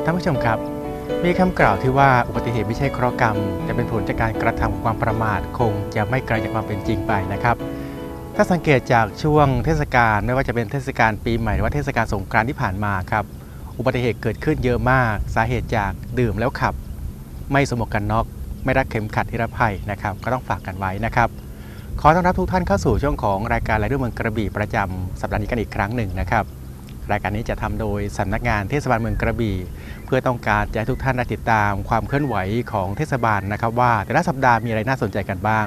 ครับท่านผู้ชมครับ มีคำกล่าวที่ว่าอุบัติเหตุไม่ใช่เคราะห์กรรม แต่เป็นผลจากการกระทำความประมาทคงจะไม่ไกลจากความเป็นจริงไปนะครับ ถ้าสังเกตจากช่วงเทศกาลไม่ว่าจะเป็นเทศกาลปีใหม่หรือว่าเทศกาลสงกรานต์ที่ผ่านมาครับ อุบัติเหตุเกิดขึ้นเยอะมาก สาเหตุจากดื่มแล้วขับ ไม่สมกกันน็อก ไม่รักเข็มขัดนิรภัยนะครับ ก็ต้องฝากกันไว้นะครับ ขอต้อนรับทุกท่านเข้าสู่ช่วงของรายการรายเรื่องเมืองกระบี่ประจำสัปดาห์นี้กันอีกครั้งหนึ่งนะครับ รายการนี้จะทำโดยสำนักงานเทศบาลเมืองกระบี่ เพื่อต้องการจะให้ทุกท่านได้ติดตามความเคลื่อนไหวของเทศบาลนะครับว่าแต่ละสัปดาห์มีอะไรน่าสนใจกันบ้าง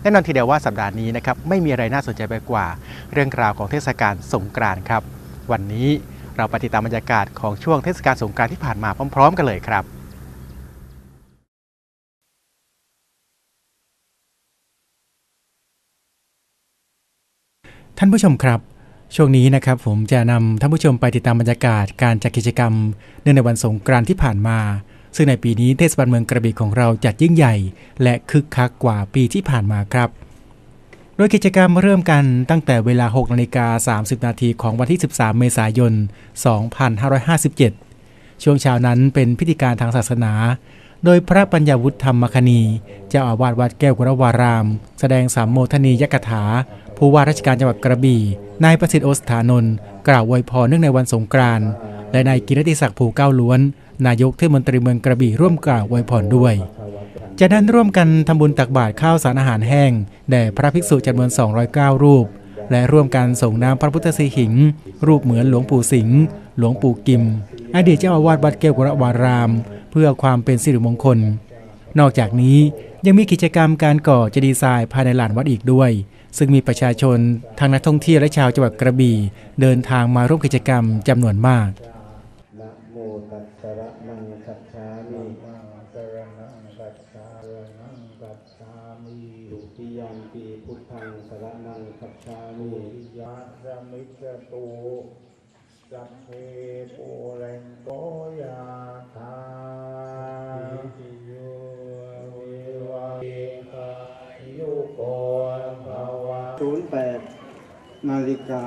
แน่นอนทีเดียวว่าสัปดาห์นี้นะครับไม่มีอะไรน่าสนใจไปกว่า เรื่องราวของเทศกาลสงกรานต์ครับ วันนี้เราไปติดตามบรรยากาศของช่วงเทศกาลสงกรานต์ที่ผ่านมาพร้อม ๆ กันเลยครับท่านผู้ชมครับ ช่วงนี้นะครับผมจะนำท่านผู้ชมไปติดตามบรรยากาศการจัดกิจกรรม เนื่องในวันสงกรานต์ที่ผ่านมา ซึ่งในปีนี้เทศบาลเมืองกระบี่ของเราจัดยิ่งใหญ่ และคึกคักกว่าปีที่ผ่านมาครับ โดยกิจกรรมเริ่มกันตั้งแต่เวลา 6นาฬิกา30 นาทีของวันที่ 13 เมษายน 2557 ช่วงเช้านั้นเป็นพิธีการทางศาสนา โดยพระปัญญาวุฒิธรรมคณี เจ้าอาวาสวัดแก้วกุรวาราม แสดงสามโมทนียกถา ผู้ว่าราชการจังหวัดกระบี่ นายประสิทธิ์โอสถานนท์กล่าวอวยพรเนื่องในวันสงกรานต์และนายกิรติศักดิ์ภูเก้าล้วน นายกเทศมนตรีเมืองกระบี่ร่วมกล่าวอวยพรด้วยจากนั้นร่วมกันทำบุญตักบาตรข้าวสารอาหารแห้งแด่พระภิกษุจำนวน 209 รูป และร่วมกันส่งน้ำพระพุทธสีหิง รูปเหมือนหลวงปู่สิงห์หลวงปู่กิม อดีตเจ้าอาวาสวัดแก้วกรวาราม เพื่อความเป็นสิริมงคล นอกจากนี้ยังมีกิจกรรมการก่อเจดีย์ทรายภายในลานวัดอีกด้วย ซึ่งมีประชาชนทั้งนักท่องเที่ยวและชาวจังหวัดกระบี่เดินทางมาร่วมกิจกรรมจำนวนมากนะโมตัสสะระนังคัจฉามิมังสรนังกัจฉานังกัจฉามิทุติยามปีพุทธังสรนังคัจฉามิยาสมิจตุสัพเพปุเรนโตยาธาติโยวิวัยกา 8นาฬิกา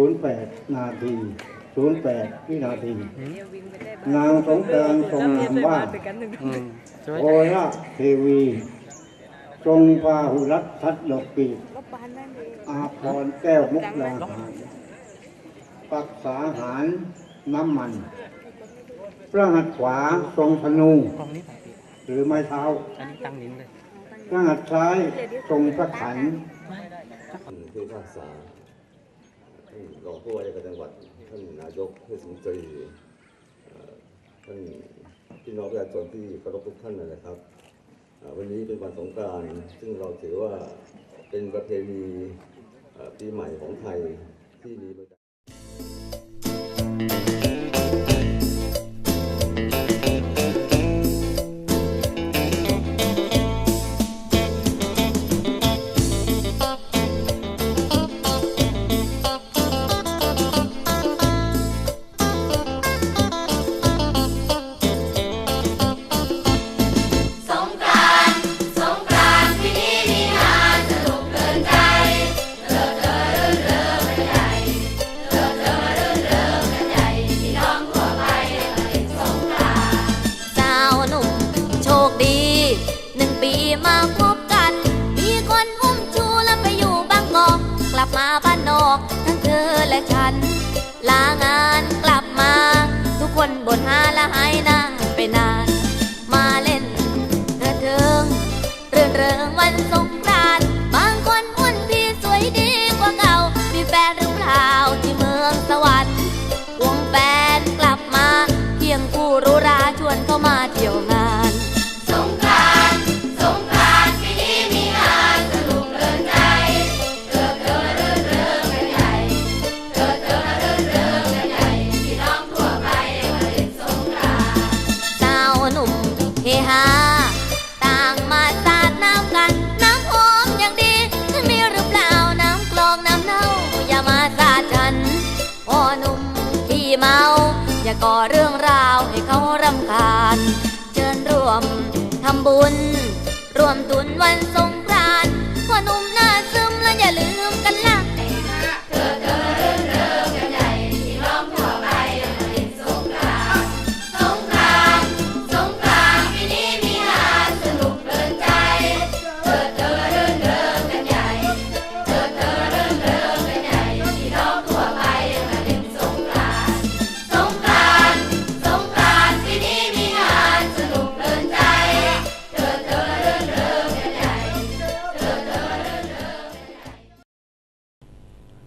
08 นาที 08 วินาที นางสงการทรงนามว่าโอระเทวีทรงพาหุรัตทัดดอกปีอาพรแก้วมุกลาหารปักษาหารน้ำมัน พระหัตถ์ขวาทรงธนู หรือไม้เท้าพระหัตถ์ซ้ายทรงพระขัน ผู้พิพากษาท่านรองผู้ว่าราชการจังหวัด ท่านนายกเทศมนตรีท่านพี่น้องประชาชนที่เคารพทุกท่านนะครับ วันนี้เป็นวันสงกรานต์ซึ่งเราถือว่าเป็นประเพณีปีใหม่ของไทยที่มี หาละหายนางไปนาน มาเล่นเธอเธอ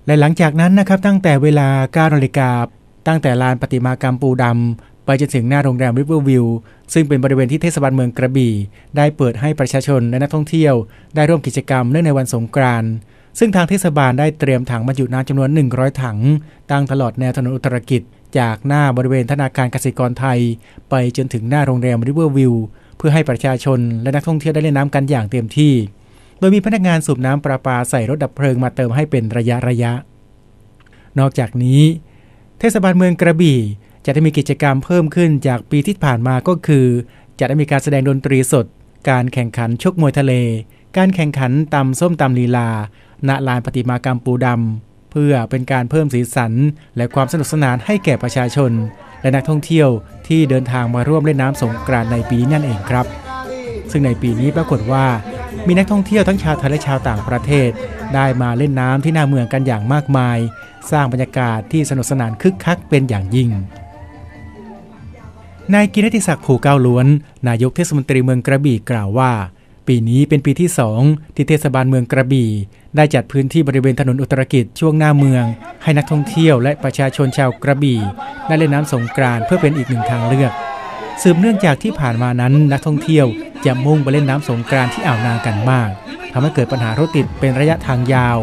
และหลังจากนั้นนะครับตั้งแต่เวลา9นาฬิกาตั้งแต่ลานประติมากรรมปูดำ ไปจนถึงหน้าโรงแรมริเวอร์วิวซึ่งเป็นบริเวณที่เทศบาลเมืองกระบี่ ได้เปิดให้ประชาชนและนักท่องเที่ยว ได้ร่วมกิจกรรมเนื่องในวันสงกรานต์ซึ่งทางเทศบาลได้เตรียมถังบรรจุน้ำจำนวน 100 ถัง ตั้งตลอดแนวถนนอุตรกิจ จากหน้าบริเวณธนาคารกสิกรไทย ไปจนถึงหน้าโรงแรมริเวอร์วิวเพื่อให้ประชาชนและนักท่องเที่ยวได้เล่นน้ำกันอย่างเต็มที่ โดยมีพนักงานสูบน้ำประปาใส่รถดับเพลิงมาเติมให้เป็นระยะระยะ นอกจากนี้ เทศบาลเมืองกระบี่จะได้มีกิจกรรมเพิ่มขึ้นจากปีที่ผ่านมาก็คือ จะได้มีการแสดงดนตรีสด การแข่งขันชกมวยทะเล การแข่งขันตำส้มตำลีลา ณ ลานประติมากรรมปูดำ เพื่อเป็นการเพิ่มสีสัน และความสนุกสนานให้แก่ประชาชน และนักท่องเที่ยวที่เดินทางมาร่วมเล่นน้ำสงกรานต์ในปีนั่นเองครับ ซึ่งในปีนี้ปรากฏว่า มีนักท่องเที่ยวทั้งชาวไทยและชาวต่างประเทศ ได้มาเล่นน้ำที่หน้าเมืองกันอย่างมากมาย สร้างบรรยากาศที่สนุกสนานคึกคักเป็นอย่างยิ่งนายกินติศักดิ์ผูเก้าล้วน นายกเทศมนตรีเมืองกระบี่กล่าวว่า ปีนี้เป็นปีที่สองที่เทศบาลเมืองกระบี่ ได้จัดพื้นที่บริเวณถนนอุตรกิจช่วงหน้าเมือง ให้นักท่องเที่ยวและประชาชนชาวกระบี่ ได้เล่นน้ำสงกรานเพื่อเป็นอีกหนึ่งทางเลือก สืบเนื่องจากที่ผ่านมานั้นนักท่องเที่ยวจะมุ่งไปเล่นน้ำสงกรานที่อ่าวนางกันมากทำให้เกิดปัญหารถติดเป็นระยะทางยาว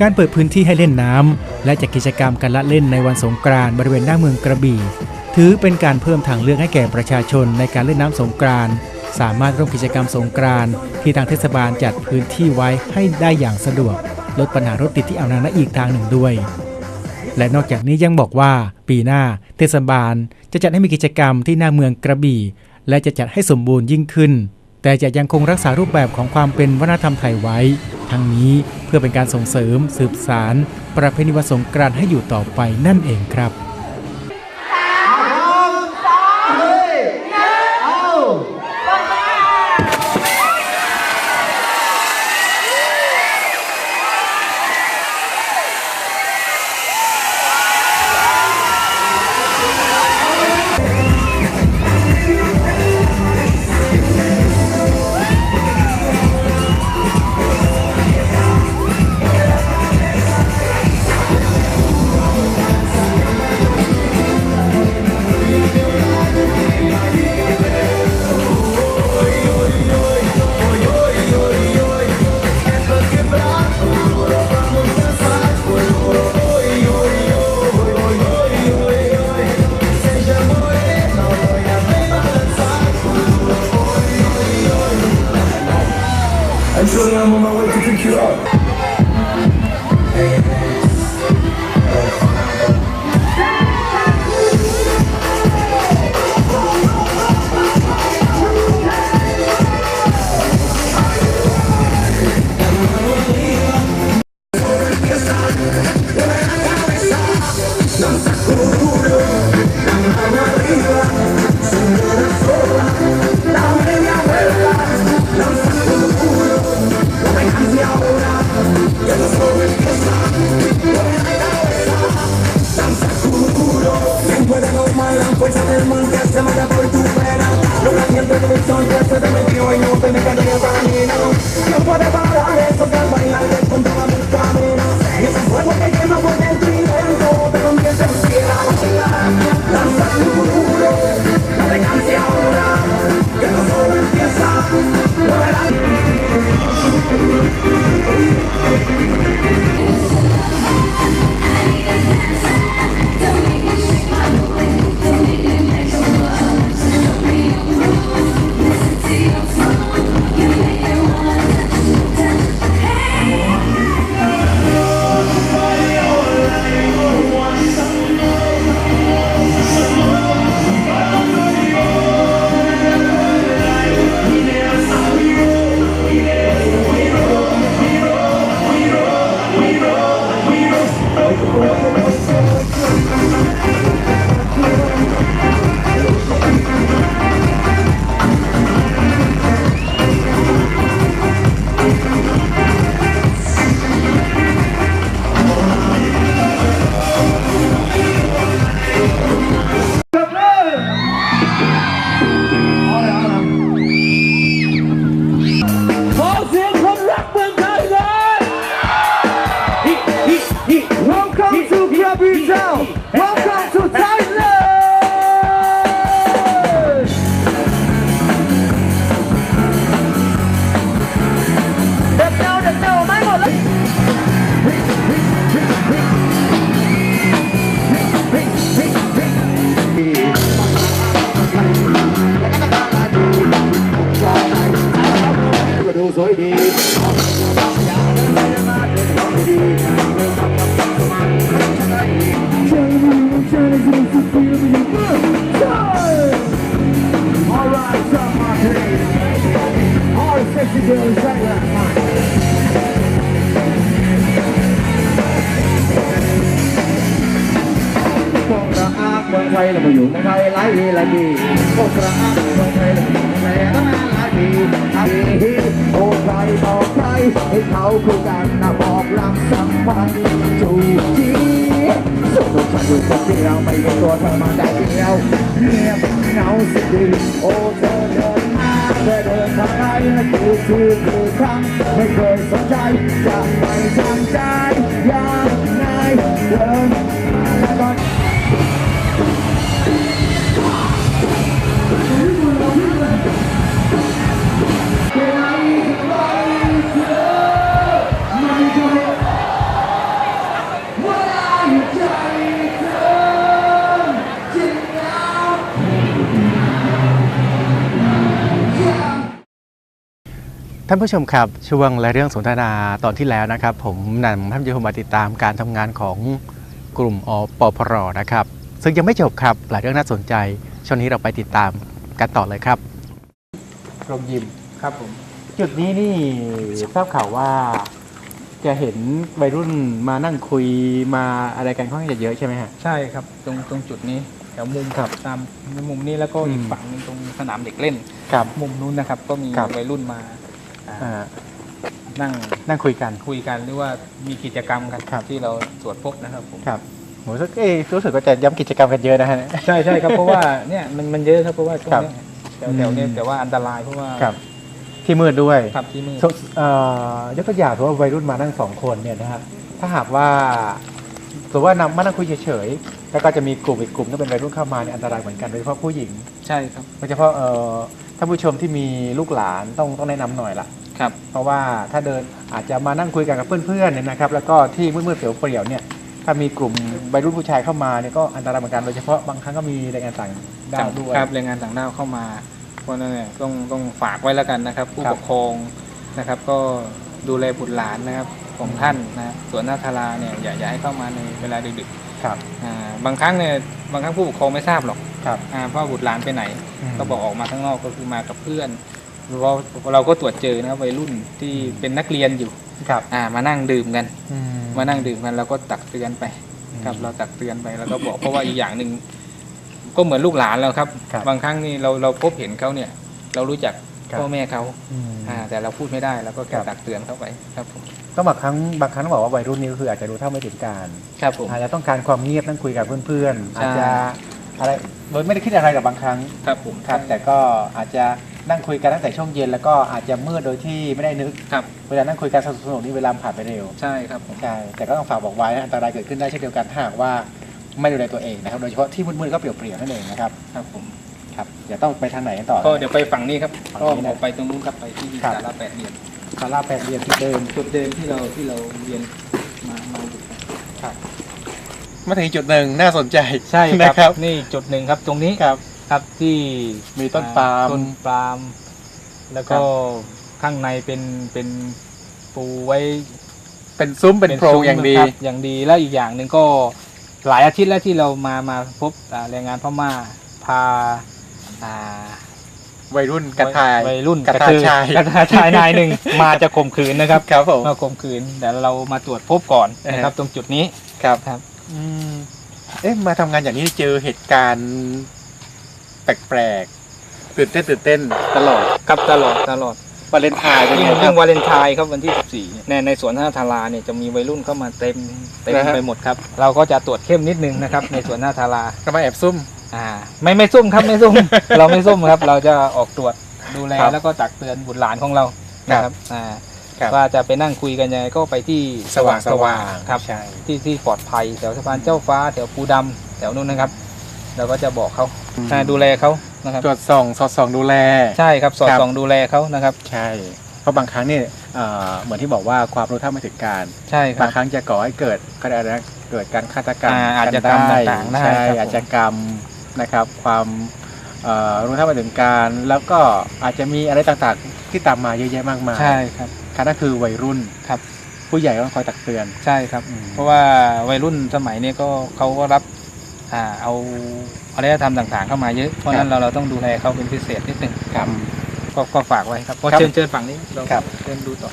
การเปิดพื้นที่ให้เล่นน้ำและจัดกิจกรรมการละเล่นในวันสงกรานบริเวณหน้าเมืองกระบี่ ถือเป็นการเพิ่มทางเลือกให้แก่ประชาชนในการเล่นน้ำสงกรานสามารถร่วมกิจกรรมสงกรานที่ทางเทศบาลจัดพื้นที่ไว้ให้ได้อย่างสะดวก ลดปัญหารถติดที่อ่าวนางได้อีกทางหนึ่งด้วย และนอกจากนี้ยังบอกว่าปีหน้าเทศบาลจะจัดให้มีกิจกรรมที่หน้าเมืองกระบี่ และจะจัดให้สมบูรณ์ยิ่งขึ้น แต่จะยังคงรักษารูปแบบของความเป็นวัฒนธรรมไทยไว้ ทั้งนี้เพื่อเป็นการส่งเสริม สืบสาร ประเพณีวันสงกรานต์ให้อยู่ต่อไปนั่นเองครับ วไม่มีตัวเธอมาได้เดียวเงียบเหงาสิดีโอ้เธอเดินมาเธอเดินทางไหนคือคือคือครั้งไม่เคยสนใจจะไปทางใจอย่างไงเดิน ท่านผู้ชมครับช่วงและเรื่องสนทนาตอนที่แล้วนะครับ ผมนำท่านผู้ชมมาติดตามการทำงานของกลุ่มอปพรนะครับ ซึ่งยังไม่จบครับหลายเรื่องน่าสนใจ ช่วงนี้เราไปติดตามกันต่อเลยครับกรมยิมครับผมจุดนี้นี่ทราบข่าวว่าจะเห็นวัยรุ่นมานั่งคุยมาอะไรกันค่อนข้างจะเยอะใช่ไหมฮะ ใช่ครับ ตรงตรงจุดนี้แถวมุมครับตามมุมนี้แล้วก็อืมอีกฝั่งหนึงตรงสนามเด็กเล่นครับมุมนู้นนะครับ ก็มีครับ วัยรุ่นมาอ่าอ่า นั่งนั่งคุยกันคุยกันหรือว่ามีกิจกรรมกันครับที่เราตรวจพบนะครับผมครับผมรู้สึกเอ๊ะรู้สึกว่าจะย้ำกิจกรรมกันเยอะนะฮะใช่ใช่ครับเพราะว่าเนี่ยมันมันเยอะครับเพราะว่าช่วงครับเนี้ยแถวแถวเนี้ยอืมแต่ว่าอันตรายเพราะว่าครับที่มืดด้วยครับที่มืดสเอ่อยกตัวอย่างถือว่าวัยรุ่นมานั่งสองคนเนี่ยนะครับถ้าหากว่าถือว่านำมานั่งคุยเฉยๆแล้วก็จะมีกลุ่มอีกกลุ่มที่เป็นวัยรุ่นเข้ามาเนี่ยอันตรายเหมือนกันโดยเฉพาะผู้หญิงใช่ครับโดยเฉพาะเอ่อท่านผู้ชมที่มีลูกหลานต้องต้องแนะนำหน่อยละครับ เพราะว่าถ้าเดินอาจจะมานั่งคุยกันกับเพื่อนๆเนี่ยนะครับ แล้วก็ที่มืดๆเปลี่ยวๆเนี่ยถ้ามีกลุ่มวัยรุ่นผู้ชายเข้ามาเนี่ยก็อันตรายเหมือนกันโดยเฉพาะบางครั้งก็มีแรงงานต่างด้าวด้วยครับแรงงานต่างด้าวเข้ามาเพราะฉะนั้นเนี่ยต้องต้องฝากไว้แล้วกันนะครับ ผู้ครับปกครองนะครับ ก็ดูแลบุตรหลานนะครับของท่านนะสวนนาทาราเนี่ยอย่าอย่าให้เข้ามาในเวลาดึกครับๆอ่าบางครั้งเนี่ยบางครั้งผู้ปกครองไม่ทราบหรอก ครับอ่าเพราะบุตรหลานไปไหนมก็บอกออกมาข้างนอกก็คือมากับเพื่อนเราเราก็ตรวจเจอนะครับวัยรุ่นที่เป็นนักเรียนอยู่ครับอ่ามานั่งดื่มกันอืมานั่งดื่มกันเราก็ตักเตือนไปครับเราตักเตือนไปแล้วก็บอกเพราะว่าอีกอย่างหนึ่งก็เหมือนลูกหลานเราครับครับบางครั้งนี่เราเราพบเห็นเขาเนี่ย เรารู้จักครับพ่อแม่เขาอืมอ่าแต่เราพูดไม่ได้เราก็แค่ครับตักเตือนเขาไปครับผมก็บางครั้งบางครั้งต้องบอกว่าวัยรุ่นนี้ก็คืออาจจะรู้เท่าไม่ถึงการครับผมอาจจะต้องการความเงียบนั่งคุยกับเพื่อนๆใช่อาจจะ อะไรโดยไม่ได้คิดอะไรกับบางครั้งครับผมครับ แต่ก็อาจจะนั่งคุยกันตั้งแต่ช่วงเย็นแล้วก็อาจจะมืดโดยที่ไม่ได้นึกครับเวลานั่งคุยกันสนุกๆนี่เวลาผ่านไปเร็วใช่ครับผมใช่แต่ก็ต้องฝากบอกไว้นะอันตรายเกิดขึ้นได้เช่นเดียวกันถ้าหากว่าไม่ดูแลตัวเองนะครับ โดยเฉพาะที่มืดๆก็เปลี่ยวๆนั่นเองนะครับครับผมครับเดี๋ยวต้องไปทางไหนกันต่อ ก็เดี๋ยวไปฝั่งนี้ครับฝั่ก็งนี้นะออกไปตรงนู้นครับไปที่ครับสาราแปดเหลี่ยมคาราแปดเรียนที่เดิมจุดเดิมที่เราที่เราเรียนมามาอยู่ มาถึงจุดหนึ่งน่าสนใจใช่นะคครัรับ บ นี่จุดหนึ่งครับตรงนี้ครับ ครับที่มีต้นปาล์ม ต้นปาล์มแล้วก็ครับข้างในเป็นเป็นปูไว้เป็นซุ้มเป็นโพรงซุ้มอย่างดีนะครับอย่างดีแล้วอีกอย่างหนึ่งก็หลายอาทิตย์แล้วที่เรามามาพบอ่าแรงงานพม่าพาอ่า วัยรุ่นกระทาย วัยรุ่นกระทาทืบชาย กระทาชายนายหนึ่ง มาจะข่มขืนนะครับครับผม มาข่มขืนแต่เรามาตรวจพบก่อนนะครับ ตรงจุดนี้ ครับ ครับ อืมเอ๊ะมาทำงานอย่างนี้เจอเหตุการณ์ แปลกๆตื่นเต้นตื่นเต้นตลอดครับตลอดตลอดวาเลนไทน์เป็นยิ่งไงครัยิ่บงวาเลนไทน์ครับวันที่ 14ในในสวนท่าทาราเนี่ยจะมีวัยรุ่นเข้ามาเต็มเต็มนะฮะ ไปหมดครับ เราก็จะตรวจเข้มนิดนึงนะครับ ในสวนท่าทาราก็มาแอบซุ่ม อ่า ไม่ไม่ซุ่มครับไม่ซุ่ม เราไม่ซุ่มครับ เราจะออกตรวจดูแลครับแล้วก็ตักเตือนบุตรหลานของเรานะครับอ่า ครับ ว่าจะไปนั่งคุยกันยังไงก็ไปที่สว่างสว่างครับใช่ที่ที่ปลอดภัยแถวสะพานเจ้าฟ้าแถวปูดำแถวนู้นนะครับ เราก็จะบอกเขาอ่าดูแลเขานะครับตรวจส่องสอดส่องดูแล ใช่ครับสอดครับส่องดูแลเขานะครับ ใช่เพราะบางครั้งเนี่ยเอ่อเหมือนที่บอกว่าความรู้เท่าไม่ถึงการใช่ครับบางครั้งจะก่อให้เกิดก็ได้นะเกิดการฆาตกรรมอ่าอาชญากรรมได้ต่างๆได้ใช่ครับผมอาชญากรรมนะครับ ความเอ่อรู้เท่าไม่ถึงการ แล้วก็อาจจะมีอะไรต่างๆที่ตามมาเยอะแยะมากมายใช่ครับ ค่ะนั่นคือวัยรุ่นครับ ผู้ใหญ่ก็ต้องคอยตักเตือน ใช่ครับ อืม เพราะว่าวัยรุ่นสมัยนี้ก็เขาก็รับอ่าเอาอารยธรรมต่างๆเข้ามาเยอะ เพราะฉะนั้นเราเราต้องดูแลเขาเป็นพิเศษนิดหนึ่งครับ ก็ก็ฝากไว้ครับก็ครับเชิญเชิญฝั่งนี้เราครับ เชิญดูต่อ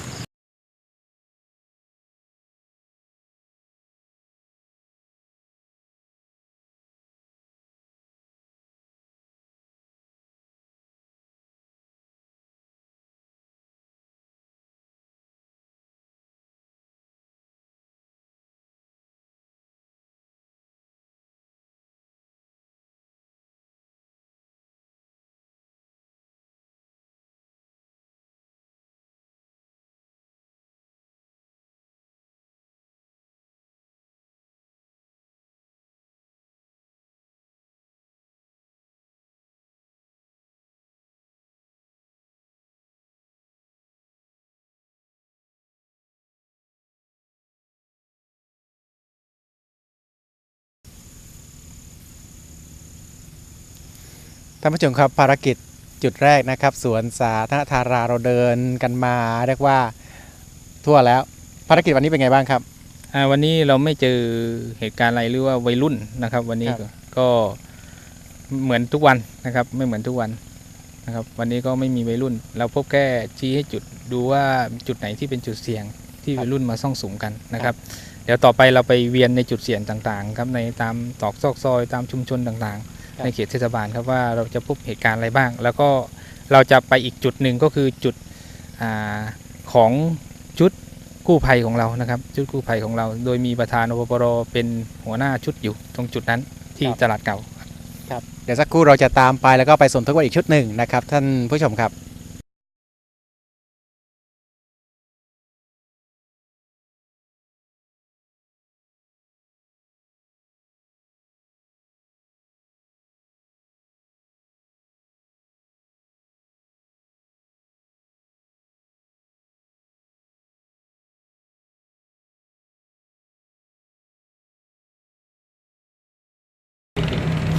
ท่านผู้ชมครับภารกิจจุดแรกนะครับสวนสาธารณธาราเราเดินกันมา เรียกว่าทั่วแล้ว ภารกิจวันนี้เป็นไงบ้างครับ อ่าวันนี้เราไม่เจอเหตุการณ์อะไรหรือว่าวัยรุ่นนะครับ วันนี้ครับก็ก็เหมือนทุกวันนะครับ ไม่เหมือนทุกวันนะครับ วันนี้ก็ไม่มีวัยรุ่น เราพบแค่ชี้ให้จุดดูว่าจุดไหนที่เป็นจุดเสี่ยงที่วัยรุ่นมาซ่องสุมกันนะครับ เดี๋ยวต่อไปเราไปเวียนในจุดเสี่ยงต่างๆ ครับในตามตอกซอกซอยตามชุมชนต่างครับๆ ในเขตเทศบาลครับว่าเราจะพบเหตุการณ์อะไรบ้าง แล้วก็เราจะไปอีกจุดหนึ่งก็คือจุดอาของชุดกู้ภัยของเรานะครับ ชุดกู้ภัยของเรา โดยมีประธานอปปรเป็นหัวหน้าชุดอยู่ตรงจุดนั้นที่ตลาดเก่าครับเดี๋ยวสักครู่เราจะตามไปแล้วก็ไปสมทบกันอีกชุดหนึ่งนะครับ ท่านผู้ชมครับ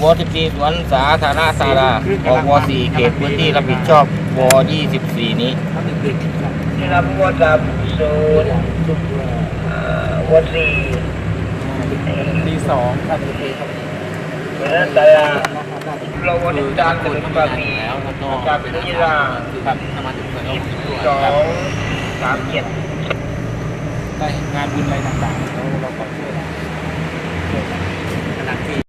ว14สวนสาธารณะสาราออกว4เขตพื้นที่รับผิดชอบว24 นี้ที่รับวกับศูนย์วสี่ดีสองครับนั้นสาราเราวันนี้การถึงปาปีจากพิจารณาสองสามเจ็ดได้งานบุญอะไรต่างๆเราเราขอช่วยได้ไ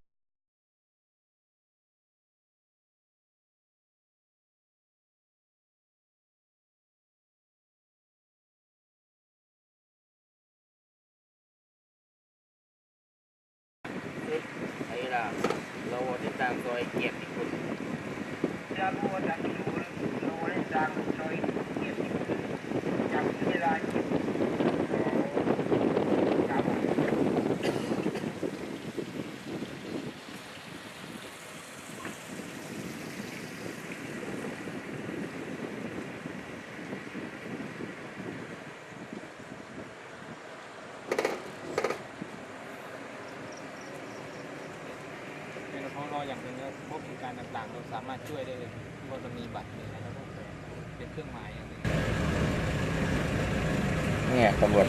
做一点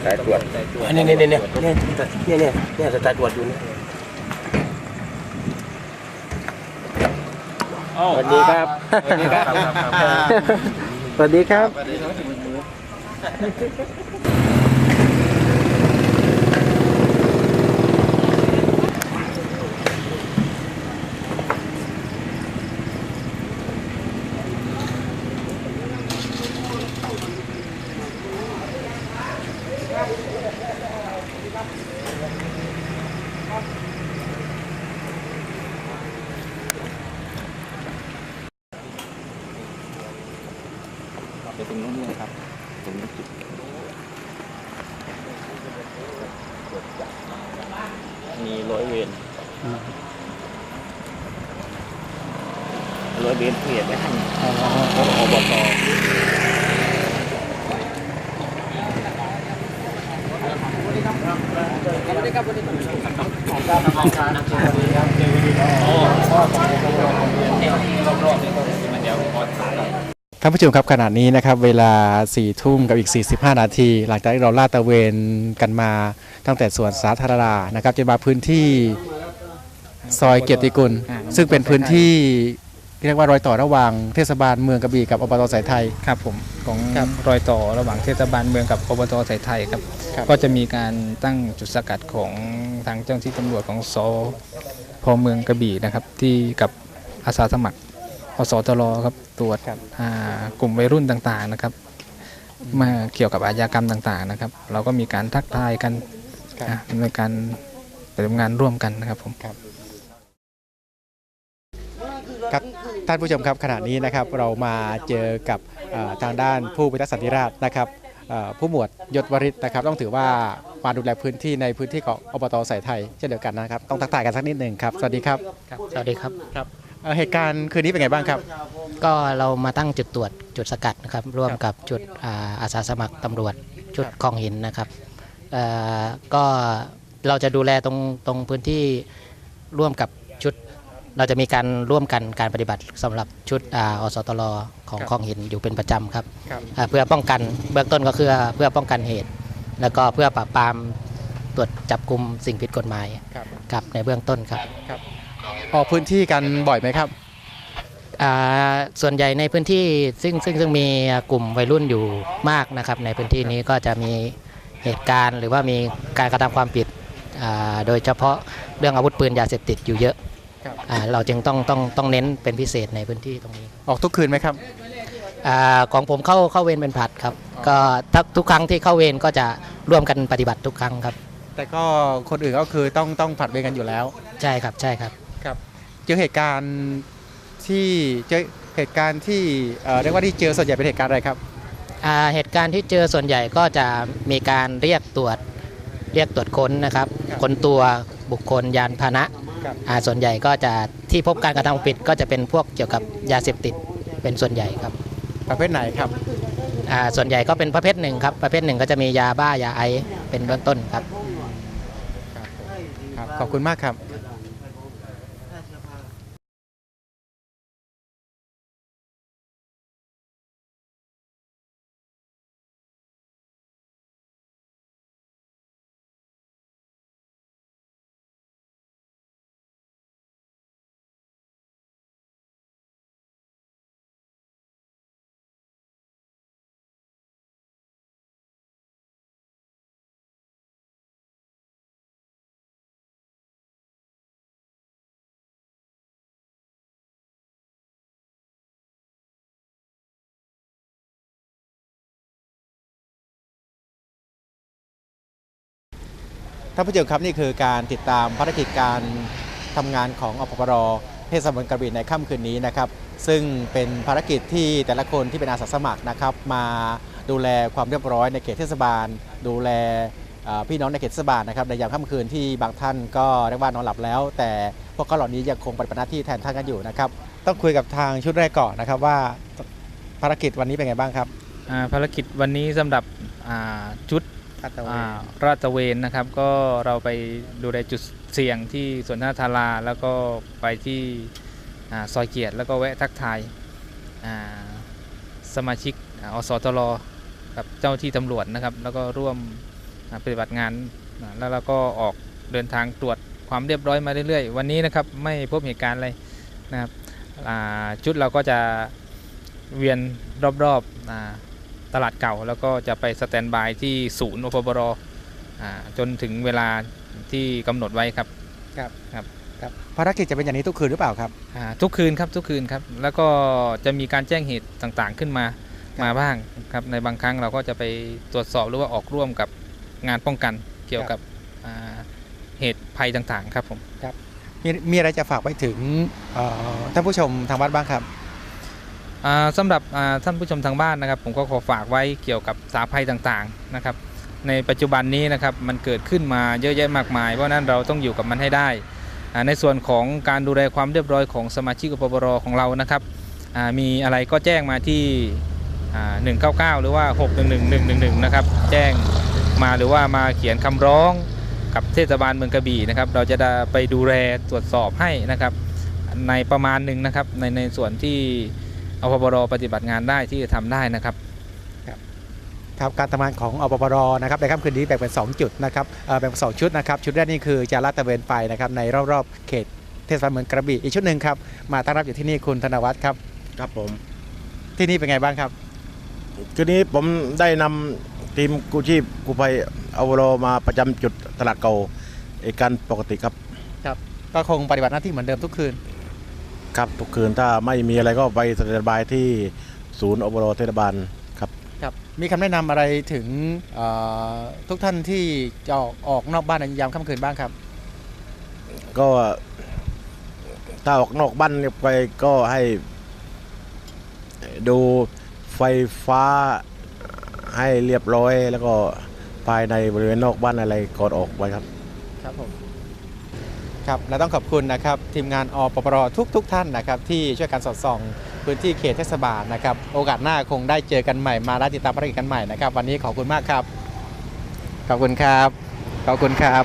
สายตรวจอันนี้เนี่ยเนี่ยเนี่ยเนี่ยเนี่ยเนี่ยสายตรวจอยู่นี่สวัสดีครับ สวัสดีครับ สวัสดีครับ ท่านผู้ชมครับขณะนี้นะครับเวลา4ี่ทุ่มกับอีก 45 นาที หลังจากที่เราลาดตระเวนกันมาตั้งแต่สวนสาธารณะนะครับจนมาพื้นที่ซอยเกียรติกุลอ่าซึ่งเป็นพื้นที่เรียกว่ารอยต่อระหว่างเทศบาลเมืองกระบี่กับอบตสายไทยครับผมของครับรอยต่อระหว่างเทศบาลเมืองกับอบตสายไทยครับครับก็จะมีการตั้งจุดสกัดของทางเจ้าหน้าที่ตำรวจของสพเมืองกระบี่นะครับที่กับอาสาสมัคร อสตรครับตรวจอ่ากลุ่มวัยรุ่นต่างๆนะครับมาเกี่ยวกับอาชญากรรมต่างๆนะครับ เราก็มีการทักทายกันครับอะในการปฏิบัติงานร่วมกันนะครับผมครับท่านผู้ชมครับขณะนี้นะครับเรามาเจอกับเอ่อทางด้านผู้พิทักษ์สันติราษฎร์นะครับเอ่อผู้หมวดยศวริศนะครับ ต้องถือว่ามาดูแลพื้นที่ในพื้นที่ของอบตสายไทยเช่นเดียวกันนะครับ ต้องทักทายกันสักนิดหนึ่งครับ สวัสดีครับ สวัสดีครับครับ เอ่อเหตุการณ์คืนนี้เป็นไงบ้างครับ ก็เรามาตั้งจุดตรวจจุดสกัดนะครับร่วมครับกับจุดอ่าอาสาสมัครตำรวจชุดครับคลองหินนะครับเอ่อก็เราจะดูแลตรงตรงพื้นที่ร่วมกับชุด เราจะมีการร่วมกันการปฏิบัติสำหรับชุดอาอสตรของคลองหินอยู่เป็นประจำครับครับ อ่าเพื่อป้องกันเบื้องต้นก็คือเพื่อป้องกันเหตุ แล้วก็เพื่อปราบปรามตรวจจับกลุ่มสิ่งผิดกฎหมายครับครับในเบื้องต้นครับ ออกพื้นที่กันบ่อยไหมครับ อ่าส่วนใหญ่ในพื้นที่ซึ่งซึ่งซึ่งมีกลุ่มวัยรุ่นอยู่มากนะครับ ในพื้นที่นี้ก็จะมีเหตุการณ์หรือว่ามีการกระทำความผิดอ่าโดยเฉพาะเรื่องอาวุธปืนยาเสพติดอยู่เยอะครับ อ่าเราจึงต้องต้องต้องเน้นเป็นพิเศษในพื้นที่ตรงนี้ออกทุกคืนไหมครับ อาของผมเข้าเข้าเวรเป็นผลัดครับก็ถ้าทุกครั้งที่เข้าเวรก็จะร่วมกันปฏิบัติทุกครั้งครับแต่ก็คนอื่นก็คือต้องต้องผลัดเวรกันอยู่แล้ว ใช่ครับใช่ครับครับ เจอเหตุการณ์ที่เจอเหตุการณ์ที่เอ่อเรียกว่าที่เจอส่วนใหญ่เป็นเหตุการณ์อะไรครับอ่าเหตุการณ์ที่เจอส่วนใหญ่ก็จะมีการเรียกตรวจเรียกตรวจค้นนะครับครับค้นตัวบุคคลยานพาหนะครับอ่าส่วนใหญ่ก็จะที่พบการกระทำผิดก็จะเป็นพวกเกี่ยวกับยาเสพติดเป็นส่วนใหญ่ครับ ประเภทไหนครับอ่าส่วนใหญ่ก็เป็นประเภทหนึ่งครับประเภทหนึ่งก็จะมียาบ้ายาไอซ์เป็นเบื้องต้นครับครับขอบคุณมากครับ ท่านผู้ชมครับนี่คือการติดตามภารกิจการทำงานของอพปรเทศบาลกระบี่ในค่ำคืนนี้นะครับ ซึ่งเป็นภารกิจที่แต่ละคนที่เป็นอาสาสมัครนะครับ มาดูแลความเรียบร้อยในเขตเทศบาล ดูแลพี่น้องในเขตเทศบาลนะครับในยามค่ำคืนที่บางท่านก็เรียกว่านอนหลับแล้ว แต่พวกเขาเหล่านี้ยังคงปฏิบัติหน้าที่แทนท่านกันอยู่นะครับ ต้องคุยกับทางชุดแรกก่อนนะครับว่าภารกิจวันนี้เป็นไงบ้างครับภารกิจวันนี้สำหรับอ่าชุดอ่าราดตระเวนนะครับ ก็เราไปดูในจุดเสี่ยงที่สวนสาธารณะแล้วก็ไปที่ซอยเกียรติแล้วก็แวะทักทายาสมาชิกอ่าอสตรกับเจ้าที่ตำรวจนะครับ แล้วก็ร่วมปฏิบัติงานแล้วเราก็ออกเดินทางตรวจความเรียบร้อยมาเรื่อยๆ วันนี้นะครับไม่พบเหตุการณ์อะไรนะครับชุดเราก็จะเวียนรอบๆอ ตลาดเก่าแล้วก็จะไปสแตนบายที่ศูนย์อพบรอ่าจนถึงเวลาที่กำหนดไว้ครับครับครับครับภารกิจจะเป็นอย่างนี้ทุกคืนหรือเปล่าครับอ่าทุกคืนครับทุกคืนครับ แล้วก็จะมีการแจ้งเหตุต่างๆขึ้นมามาบ้างครับในบางครั้งเราก็จะไปตรวจสอบหรือว่าออกร่วมกับงานป้องกันเกี่ยวกับอ่าเหตุภัยต่างๆ ครับผมมีมีอะไรจะฝากไปถึงเอ่อท่านผู้ชมทางบ้านบ้างครับอ่า สำหรับท่านผู้ชมทางบ้านนะครับ ผมก็ขอฝากไว้เกี่ยวกับสาภัยต่างๆนะครับ ในปัจจุบันนี้นะครับมันเกิดขึ้นมาเยอะแยะมากมาย เพราะนั้นเราต้องอยู่กับมันให้ได้ ในส่วนของการดูแลความเรียบร้อยของสมาชิกอปปรของเรานะครับมีอะไรก็แจ้งมาที่อ่า199 หรือว่า611111 นะครับ แจ้งมาหรือว่ามาเขียนคำร้องกับเทศบาลเมืองกระบี่นะครับ เราจะไปดูแลตรวจสอบให้นะครับ ในประมาณหนึ่งนะครับในในส่วนที่ อปปรปฏิบัติงานได้ที่จะทำได้นะครับครับการทำงานของอปปรนะครับในค่ำคืนนี้แบ่งเป็น 2 จุดนะครับเอ่อแบ่งเป็นสองชุดนะครับชุดแรกนี่คือจะลาดตระเวนไปนะครับในรอบๆเขตเทศบาลเมืองกระบี่อีกชุดหนึ่งครับมาตั้งรับอยู่ที่นี่คุณธนวัฒน์ครับครับผม ที่นี่เป็นไงบ้างครับคืนนี้ผมได้นำทีมกู้ชีพกู้ภัยอวโรมาประจำจุดตลาดเก่าเอกการปกติครับ ก็คงปฏิบัติหน้าที่เหมือนเดิมทุกคืน ครับทุกคืนถ้าไม่มีอะไรก็ไปสแตนบายที่ศูนย์อวโรเทศบาลครับครับ มีคำแนะนำอะไรถึงเอ่อทุกท่านที่จะออกออกนอกบ้านในยามค่ำคืนบ้างครับ ก็ถ้าออกนอกบ้านไปก็ให้ ดูไฟฟ้าให้เรียบร้อย แล้วก็ภายในบริเวณนอกบ้านอะไรก่อนออกไปครับ ครับผม ครับและต้องขอบคุณนะครับทีมงานอปปรทุกทุกๆท่านนะครับที่ช่วยกันสอดส่องพื้นที่เขตเทศบาลนะครับโอกาสหน้าคงได้เจอกันใหม่มาด้ติดตามภารกิจกันใหม่นะครับ วันนี้ขอบคุณมากครับ ขอบคุณครับขอบคุณครับ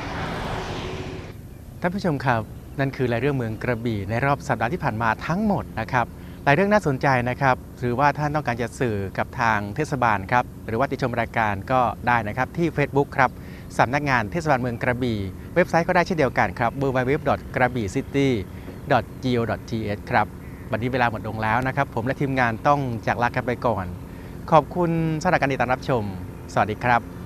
ท่านผู้ชมครับ นั่นคือรายเรื่องเมืองกระบี่ในรอบสัปดาห์ที่ผ่านมาทั้งหมดนะครับรายเรื่องน่าสนใจนะครับ หรือว่าท่านต้องการจะสื่อกับทางเทศบาลครับหรือว่าติชมรายการก็ได้นะครับที่ Facebook ครับ สำนักงานเทศบาลเมืองกระบี่ เว็บไซต์ก็ได้เช่นเดียวกันครับ w w w g r a b i c i t y g o t h ครับ วันนี้เวลาหมดลงแล้วนะครับ ผมและทีมงานต้องจากลากันไปก่อน ขอบคุณสำหรับการติดตามรับชม สวัสดีครับ